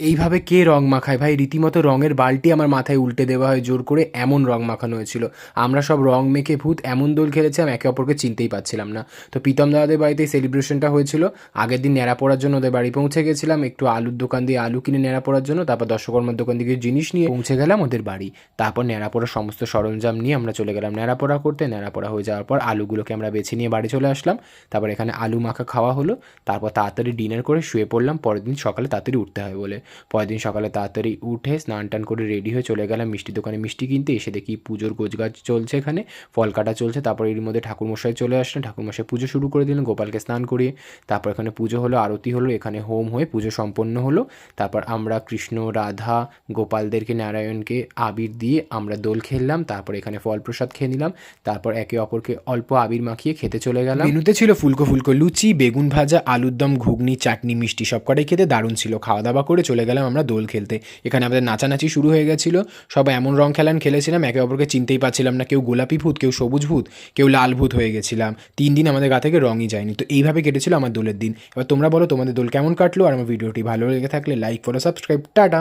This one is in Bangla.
এইভাবে কে রং মাখায়? ভাই, রীতিমতো রঙের বালটি আমার মাথায় উল্টে দেওয়া হয়, জোর করে এমন রং মাখানো হয়েছিল। আমরা সব রং মেখে ভূত, এমন দোল খেলেছিলাম একে অপরকে চিনতেই পারছিলাম না। তো প্রীতম দাদাদের বাড়িতে সেলিব্রেশনটা হয়েছিল। আগের দিন ন্যাড়া পড়ার জন্য ওদের বাড়ি পৌঁছে গেছিলাম। একটু আলুর দোকান দিয়ে আলু কিনে ন্যাড়া পড়ার জন্য, তারপর দর্শকর্মার দোকান থেকে জিনিস নিয়ে পৌঁছে গেলাম ওদের বাড়ি। তারপর ন্যাড়া পড়ার সমস্ত সরঞ্জাম নিয়ে আমরা চলে গেলাম ন্যাড়া পড়া করতে। ন্যাড়া পড়া হয়ে যাওয়ার পর আলুগুলোকে আমরা বেছে নিয়ে বাড়ি চলে আসলাম। তারপর এখানে আলু মাখা খাওয়া হলো। তারপর তাড়াতাড়ি ডিনার করে শুয়ে পড়লাম। পরের দিন সকালে তাড়াতাড়ি উঠতে হয় বলে। পরের দিন সকালে তাড়াতাড়ি উঠে স্নান টান করে রেডি হয়ে চলে গেলাম মিষ্টি দোকানে। মিষ্টি কিনতে এসে দেখি পুজোর গোছগাছ চলছে এখানে, ফল কাটা চলছে, তারপর এর মধ্যে ঠাকুরমশাই চলে আসলেন। ঠাকুরমশাই পুজো শুরু করে দিলেন, গোপালকে স্নান করিয়ে। তারপর এখানে পুজো হলো, আরতি হলো, এখানে হোম হয়ে পুজো সম্পন্ন হলো। তারপর আমরা কৃষ্ণ, রাধা, গোপালদেরকে, নারায়ণকে আবির দিয়ে আমরা দোল খেললাম। তারপর এখানে ফল প্রসাদ খেয়ে নিলাম। তারপর একে অপরকে অল্প আবির মাখিয়ে খেতে চলে গেলাম। মেনুতে ছিল ফুলকো ফুলকো লুচি, বেগুন ভাজা আলুর দম ঘুগনি, চাটনি, মিষ্টি সব কটাই খেতে দারুণ ছিল। খাওয়া দাওয়া করে চলে গেলাম আমরা দোল খেলতে। এখানে আমাদের নাচানাচি শুরু হয়ে গেছিল। সবাই এমন রং খেলান খেলেছিলাম, একে অপরকে চিনতেই পারছিলাম না। কেউ গোলাপি ভূত, কেউ সবুজ ভূত, কেউ লাল ভূত হয়ে গেছিলাম। তিন দিন আমাদের গা থেকে রঙই যায়নি। তো এইভাবে কেটেছিল আমার দোলের দিন। এবার তোমরা বলো তোমাদের দোল কেমন কাটলো? আর আমার ভিডিওটি ভালো লেগে থাকলে লাইক ফলো সাবস্ক্রাইব টাটা!